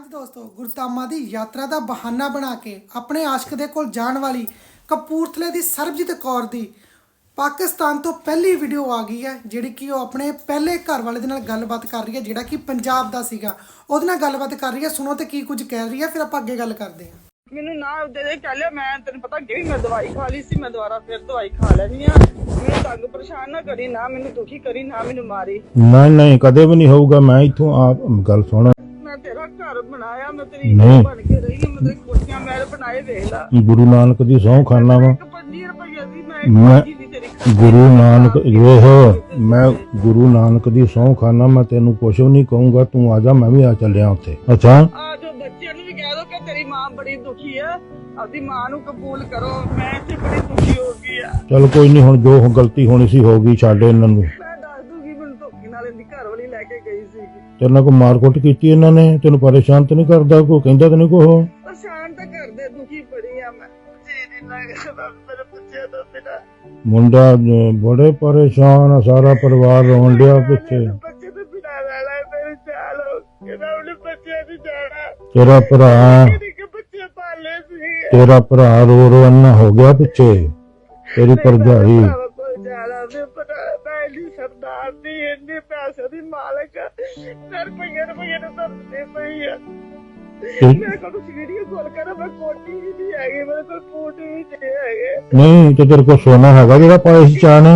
ਹਾਂਜੀ ਦੋਸਤੋ ਗੁਰਤਾਮਾ ਦੀ ਯਾਤਰਾ ਦਾ ਬਹਾਨਾ ਬਣਾ ਕੇ ਆਪਣੇ ਆਸ਼ਕ ਦੇ ਕੋਲ ਜਾਣ ਵਾਲੀ ਕਪੂਰਥਲੇ ਦੀ ਸਰਬਜੀਤ ਕੌਰ ਦੀ ਪਾਕਿਸਤਾਨ ਤੋਂ ਪਹਿਲੀ ਵੀਡੀਓ ਆ ਗਈ ਹੈ ਜਿਹੜੀ ਕਿ ਉਹ ਆਪਣੇ ਪਹਿਲੇ ਘਰ ਵਾਲੇ ਦੇ ਨਾਲ ਗੱਲਬਾਤ ਕਰ ਰਹੀ ਹੈ ਜਿਹੜਾ ਕਿ ਪੰਜਾਬ ਦਾ ਸੀਗਾ। ਉਹਦੇ ਨਾਲ ਗੱਲਬਾਤ ਕਰ ਰਹੀ ਹੈ ਸੁਣੋ ਤੇ ਕੀ ਕੁਝ ਕਹਿ ਰਹੀ ਹੈ ਫਿਰ ਆਪਾਂ ਅੱਗੇ ਗੱਲ ਕਰਦੇ ਹਾਂ। ਮੈਨੂੰ ਨਾ ਦੇ ਦੇ ਕਹਿ ਲਿਆ ਮੈਂ ਤੈਨੂੰ ਪਤਾ ਅੱਗੇ ਵੀ ਮੈਂ ਦਵਾਈ ਖਾ ਲਈ ਸੀ ਮੈਂ ਦੁਬਾਰਾ ਫਿਰ ਦਵਾਈ ਖਾ ਲੈਣੀ ਆ ਮੈਨੂੰ ਤੰਗ ਪਰੇਸ਼ਾਨ ਨਾ ਕਰੀ ਨਾ ਮੈਨੂੰ ਦੁਖੀ ਕਰੀ ਨਾ ਮੈਨੂੰ ਮਾਰੀ। ਨਹੀਂ ਨਹੀਂ ਕਦੇ ਵੀ ਨਹੀਂ ਹੋਊਗਾ ਮੈਂ ਇੱਥੋਂ ਆਪ ਗੱਲ ਸੁਣ। ਮੈਂ ਤੇਰਾ ਘਰ ਬਣਾਇਆ ਮੈਂ ਤੇਰੀ ਨਹੀਂ। ਬਣ ਕੇ ਰਹੀ ਹਾਂ ਮੈਂ ਤੇਰੀ ਕੋਠੀਆਂ ਮਹਿਲ ਬਣਾਏ ਵੇਖ ਲਾ। ਗੁਰੂ ਨਾਨਕ ਦੀ ਸਹੁੰ ਖਾਨਾ ਵਾ। ਇੱਕ 25 ਰੁਪਏ ਦੀ ਮੈਂ ਤੇਰੀ। ਗੁਰੂ ਨਾਨਕ ਵੇਖ ਮੈਂ ਗੁਰੂ ਨਾਨਕ ਦੀ ਸਹੁੰ ਖਾਨਾ ਮੈਂ ਤੈਨੂੰ ਕੁਛ ਵੀ ਨਹੀਂ ਕਹੂੰਗਾ ਤੂੰ ਆ ਜਾ ਮੈਂ ਵੀ ਆ ਚੱਲਿਆ ਉੱਥੇ। ਅੱਛਾ? ਆ ਜੋ ਬੱਚਿਆਂ ਨੂੰ ਵੀ ਕਹਿ ਦੋ ਕਿ ਤੇਰੀ ਮਾਂ ਬੜੀ ਦੁਖੀ ਹੈ ਆਪਦੀ ਮਾਂ ਨੂੰ ਕਬੂਲ ਕਰੋ ਮੈਂ ਇੱਥੇ ਬੜੀ ਦੁਖੀ ਹੋ ਗਈ ਆ। ਚਲ ਕੋਈ ਨਹੀਂ ਹੁਣ ਜੋ ਗਲਤੀ ਹੋਣੀ ਸੀ ਹੋ ਗਈ ਛੱਡ ਇਹਨਾਂ ਨੂੰ। ਧੋਖੇ ਨਾਲ ਇਹਦੀ ਘਰ ਵਾਲੀ ਲੈ ਕੇ ਗਈ ਸੀ। ਤੇਰੇ ਨਾਲ ਕੋਈ ਮਾਰਕੁੱਟ ਕੀਤੀ ਇਹਨਾਂ ਨੇ ਤੈਨੂੰ ਪਰੇਸ਼ਾਨ ਤੇ ਨਹੀਂ ਕਰਦਾ ਕੋਈ ਕਹਿੰਦਾ ਤੇ ਨਹੀਂ ਕੋਈ ਪਰੇਸ਼ਾਨ ਤਾਂ ਕਰਦੇ ਦੁਖੀ ਬੜੀ ਆ ਮੈਂ। ਜੀ ਨਹੀਂ ਲੱਗਦਾ ਮੇਰੇ ਬੱਚਿਆਂ ਦਾ ਬਿਨਾ ਮੁੰਡਾ ਬੜੇ ਪਰੇਸ਼ਾਨ ਆ ਸਾਰਾ ਪਰਿਵਾਰ ਰੋਣ ਡਿਆ ਪਿੱਛੇ। ਬੱਚੇ ਤੋਂ ਬਿਨਾ ਰਹਿਣਾ ਮੇਰੇ ਚਾਲ ਹੋ ਕਿਹਦਾ ਉਹਨੇ ਬੱਚਿਆਂ ਦੀ ਜਾਣਾ ਤੇਰਾ ਭਰਾ ਕਿਹਦੇ ਕਿ ਬੱਚੇ ਪਾਲੇ ਸੀ। ਤੇਰਾ ਭਰਾ ਰੋ ਰੋ ਅੰਨਾ ਹੋ ਗਿਆ ਪਿੱਛੇ। ਤੇਰੀ ਭਰਜਾਈ। ਨਹੀਂ ਪਤਾ ਮੈਂ ਨਹੀਂ ਸਰਦਾਰ ਦੀ ਇੰਨੇ ਪੈਸੇ ਦੀ ਮਾਲਕ ਸਰ ਰੁਪਈਏ ਰੁਪਈਏ ਨੂੰ ਤਰਦੇ ਪਈ ਆ। ਮੇਰੇ ਕੋਲ ਵੀਡੀਓ ਕਾਲ ਕਰੋ ਮੈਂ ਕੋਟੀ ਵੀ ਨਹੀਂ ਹੈਗੀ ਮੇਰੇ ਕੋਲ ਕੋਟੀ ਵੀ ਨਹੀਂ ਹੈਗੇ। ਨਹੀਂ ਤੇ ਤੇਰੇ ਕੋਲ ਸੋਨਾ ਹੈਗਾ ਜਿਹੜਾ ਪਾਇਆ ਸੀ ਚਾਨ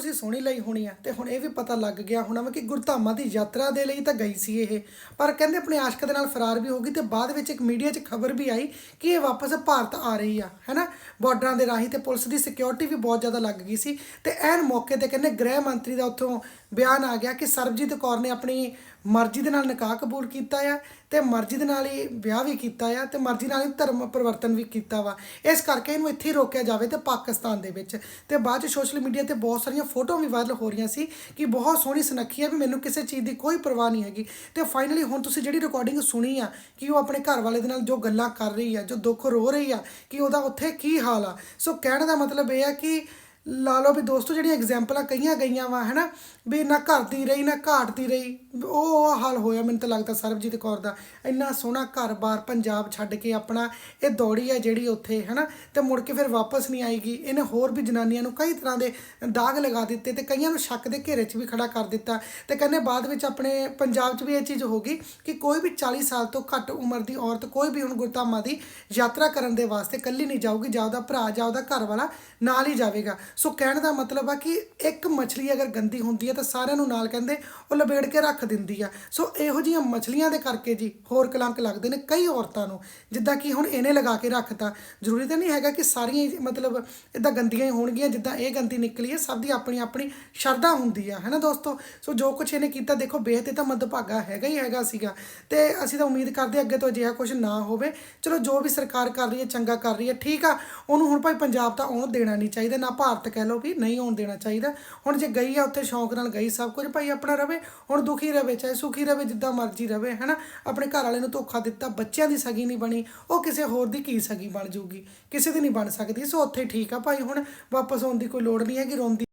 ਤੁਸੀਂ ਸੁਣੀ ਲਈ ਹੋਣੀ ਆ ਤੇ ਹੁਣ ਇਹ ਵੀ ਪਤਾ ਲੱਗ ਗਿਆ ਹੋਣਾ ਵਾ ਕਿ ਗੁਰਧਾਮਾਂ ਦੀ ਯਾਤਰਾ ਦੇ ਲਈ ਤਾਂ ਗਈ ਸੀ ਇਹ। ਪਰ ਕਹਿੰਦੇ ਆਪਣੇ ਆਸ਼ਕ ਦੇ ਨਾਲ ਫਰਾਰ ਵੀ ਹੋ ਗਈ ਤੇ ਬਾਅਦ ਵਿੱਚ ਇੱਕ ਮੀਡੀਆ 'ਚ ਖਬਰ ਵੀ ਆਈ ਕਿ ਇਹ ਵਾਪਸ ਭਾਰਤ ਆ ਰਹੀ ਆ, ਹੈਨਾ? ਬਾਰਡਰਾਂ ਦੇ ਰਾਹੀਂ ਤੇ ਪੁਲਿਸ ਦੀ ਸਿਕਿਉਰਿਟੀ ਵੀ ਬਹੁਤ ਜ਼ਿਆਦਾ ਲੱਗ ਗਈ ਸੀ ਤੇ ਐਨ ਮੌਕੇ ਤੇ ਕਹਿੰਦੇ ਗ੍ਰਹਿ ਮੰਤਰੀ ਦਾ ਉੱਥੋਂ ਬਿਆਨ ਆ ਗਿਆ ਕਿ ਸਰਬਜੀਤ ਕੌਰ ਨੇ ਆਪਣੀ ਮਰਜ਼ੀ ਦੇ ਨਾਲ ਨਿਕਾਹ ਕਬੂਲ ਕੀਤਾ ਆ ਤੇ ਮਰਜ਼ੀ ਦੇ ਨਾਲ ਹੀ ਵਿਆਹ ਵੀ ਕੀਤਾ ਆ ਤੇ ਮਰਜ਼ੀ ਨਾਲ ਹੀ ਧਰਮ ਪਰਿਵਰਤਨ ਵੀ ਕੀਤਾ ਵਾ। ਇਸ ਕਰਕੇ ਇਹਨੂੰ ਇੱਥੇ ਹੀ ਰੋਕਿਆ ਜਾਵੇ ਤੇ ਪਾਕਿਸਤਾਨ ਦੇ ਵਿੱਚ। ਤੇ ਬਾਅਦ ਚ ਸੋਸ਼ਲ ਮੀਡੀਆ ਤੇ ਬਹੁਤ ਸਾਰੀਆਂ ਫੋਟੋ ਵੀ ਵਾਇਰਲ ਹੋ ਰਹੀਆਂ ਸੀ ਕਿ ਬਹੁਤ ਸੋਹਣੀ ਸੁਨੱਖੀ ਆ ਵੀ ਮੈਨੂੰ ਕਿਸੇ ਚੀਜ਼ ਦੀ ਕੋਈ ਪਰਵਾਹ ਨਹੀਂ ਹੈਗੀ। ਤੇ ਫਾਈਨਲੀ ਹੁਣ ਤੁਸੀਂ ਜਿਹੜੀ ਰਿਕਾਰਡਿੰਗ ਸੁਣੀ ਆ ਕਿ ਉਹ ਆਪਣੇ ਘਰ ਵਾਲੇ ਦੇ ਨਾਲ ਜੋ ਗੱਲਾਂ ਕਰ ਰਹੀ ਆ, ਜੋ ਦੁੱਖ ਰੋ ਰਹੀ ਆ, ਕਿ ਉਹਦਾ ਉੱਥੇ ਕੀ ਹਾਲ ਆ। ਸੋ ਕਹਿਣ ਦਾ ਮਤਲਬ ਇਹ ਆ ਕਿ ਲਾ ਲਓ ਵੀ ਦੋਸਤੋ ਜਿਹੜੀਆਂ ਐਗਜ਼ਾਮਪਲਾਂ ਕਈਆਂ ਗਈਆਂ ਵਾ, ਹੈਨਾ, ਵੀ ਨਾ ਘਰ ਦੀ ਰਹੀ, ਨਾ ਘਾਟ ਦੀ ਰਹੀ, ਉਹ ਉਹ ਹਾਲ ਹੋਇਆ ਮੈਨੂੰ ਤਾਂ ਲੱਗਦਾ ਸਰਬਜੀਤ ਕੌਰ ਦਾ। ਇੰਨਾ ਸੋਹਣਾ ਘਰ-ਬਾਰ ਪੰਜਾਬ ਛੱਡ ਕੇ ਆਪਣਾ ਇਹ ਦੌੜੀ ਹੈ ਜਿਹੜੀ ਉੱਥੇ, ਹੈਨਾ, ਤੇ ਮੁੜ ਕੇ ਫਿਰ ਵਾਪਸ ਨਹੀਂ ਆਏਗੀ। ਇਹਨੇ ਹੋਰ ਵੀ ਜਨਾਨੀਆਂ ਨੂੰ ਕਈ ਤਰ੍ਹਾਂ ਦੇ ਦਾਗ ਲਗਾ ਦਿੱਤੇ ਤੇ ਕਈਆਂ ਨੂੰ ਸ਼ੱਕ ਦੇ ਘੇਰੇ 'ਚ ਵੀ ਖੜਾ ਕਰ ਦਿੱਤਾ ਤੇ ਕਹਿੰਦੇ ਬਾਅਦ ਵਿੱਚ ਆਪਣੇ ਪੰਜਾਬ 'ਚ ਵੀ ਇਹ ਚੀਜ਼ ਹੋ ਗਈ ਕਿ ਕੋਈ ਵੀ 40 ਸਾਲ ਤੋਂ ਘੱਟ ਉਮਰ ਦੀ ਔਰਤ ਕੋਈ ਵੀ ਹੁਣ ਗੁਰਧਾਮਾਂ ਦੀ ਯਾਤਰਾ ਕਰਨ ਦੇ ਵਾਸਤੇ ਇਕੱਲੀ ਨਹੀਂ ਜਾਊਗੀ, ਜਾਂ ਉਹਦਾ ਭਰਾ ਜਾਂ ਉਹਦਾ ਘਰ ਵਾਲਾ ਨਾਲ ਹੀ ਜਾਵੇਗਾ। ਸੋ ਕਹਿਣ ਦਾ ਮਤਲਬ ਆ ਕਿ ਇੱਕ ਮੱਛਲੀ ਅਗਰ ਗੰਦੀ ਹੁੰਦੀ ਹੈ ਤਾਂ ਸਾਰਿਆਂ ਨੂੰ ਨਾਲ ਕਹਿੰਦੇ ਉਹ ਲਬੇੜ ਕੇ ਰੱਖ ਦਿੰਦੀ ਆ। ਸੋ ਇਹੋ ਜਿਹੀਆਂ ਮਛਲੀਆਂ ਦੇ ਕਰਕੇ ਜੀ ਹੋਰ ਕਲੰਕ ਲੱਗਦੇ ਨੇ ਕਈ ਔਰਤਾਂ ਨੂੰ, ਜਿੱਦਾਂ ਕਿ ਹੁਣ ਇਹਨੇ ਲਗਾ ਕੇ ਰੱਖਤਾ। ਜ਼ਰੂਰੀ ਤਾਂ ਨਹੀਂ ਹੈਗਾ ਕਿ ਸਾਰੀਆਂ ਹੀ ਮਤਲਬ ਇਦਾਂ ਗੰਦੀਆਂ ਹੀ ਹੋਣਗੀਆਂ, ਜਿੱਦਾਂ ਇਹ ਗੰਦੀ ਨਿਕਲੀ ਹੈ ਸਭ ਦੀ ਆਪਣੀ ਆਪਣੀ ਸ਼ਰਧਾ ਹੁੰਦੀ ਆ, ਹੈਨਾ ਦੋਸਤੋ? ਸੋ ਜੋ ਕੁਝ ਇਹਨੇ ਕੀਤਾ, ਦੇਖੋ ਬੇਹਦ ਇਹ ਤਾਂ ਮੱਦਭਾਗਾ ਹੈਗਾ ਹੀ ਹੈਗਾ ਸੀਗਾ। ਤੇ ਅਸੀਂ ਤਾਂ ਉਮੀਦ ਕਰਦੇ ਅੱਗੇ ਤੋਂ ਅਜਿਹਾ ਕੁਝ ਨਾ ਹੋਵੇ। ਚਲੋ ਜੋ ਵੀ ਸਰਕਾਰ ਕਰ ਰਹੀ ਹੈ, ਚੰਗਾ ਕਰ ਰਹੀ ਹੈ, ਠੀਕ ਆ। ਉਹਨੂੰ ਹੁਣ ਭਾਈ ਪੰਜਾਬ ਤਾਂ ਆਉਣ ਦੇਣਾ ਨਹੀਂ ਚਾਹੀਦਾ, ਨਾ ਭਾਰਤ ਕਹਿ ਲਓ ਵੀ ਨਹੀਂ ਆਉਣ ਦੇਣਾ ਚਾਹੀਦਾ। ਹੁਣ ਜੇ ਗਈ ਆ, ਉੱਥੇ ਸ਼ੌਂਕ ਨਾਲ ਗਈ, ਸਭ ਕੁਝ ਭਾਈ ਆਪਣਾ ਰਵੇ, ਹੁਣ ਦੁਖੀ ਰਵੇ, ਚਾਹੇ ਸੁਖੀ ਰਵੇ, ਜਿੱਦਾਂ ਮਰਜ਼ੀ ਰਵੇ, ਹੈਨਾ? ਆਪਣੇ ਘਰ ਵਾਲੇ ਨੂੰ ਧੋਖਾ ਦਿੱਤਾ, ਬੱਚਿਆਂ ਦੀ ਸਗੀ ਨਹੀਂ ਬਣੀ, ਉਹ ਕਿਸੇ ਹੋਰ ਦੀ ਕੀ ਸਗੀ ਬਣ ਜੂਗੀ? ਕਿਸੇ ਦੀ ਨਹੀਂ ਬਣ ਸਕਦੀ, ਸੋ ਉੱਥੇ ਠੀਕ ਆ ਭਾਈ, ਹੁਣ ਵਾਪਸ ਆਉਣ ਦੀ ਕੋਈ ਲੋੜ ਨਹੀਂ ਹੈਗੀ, ਰੋਂਦੀ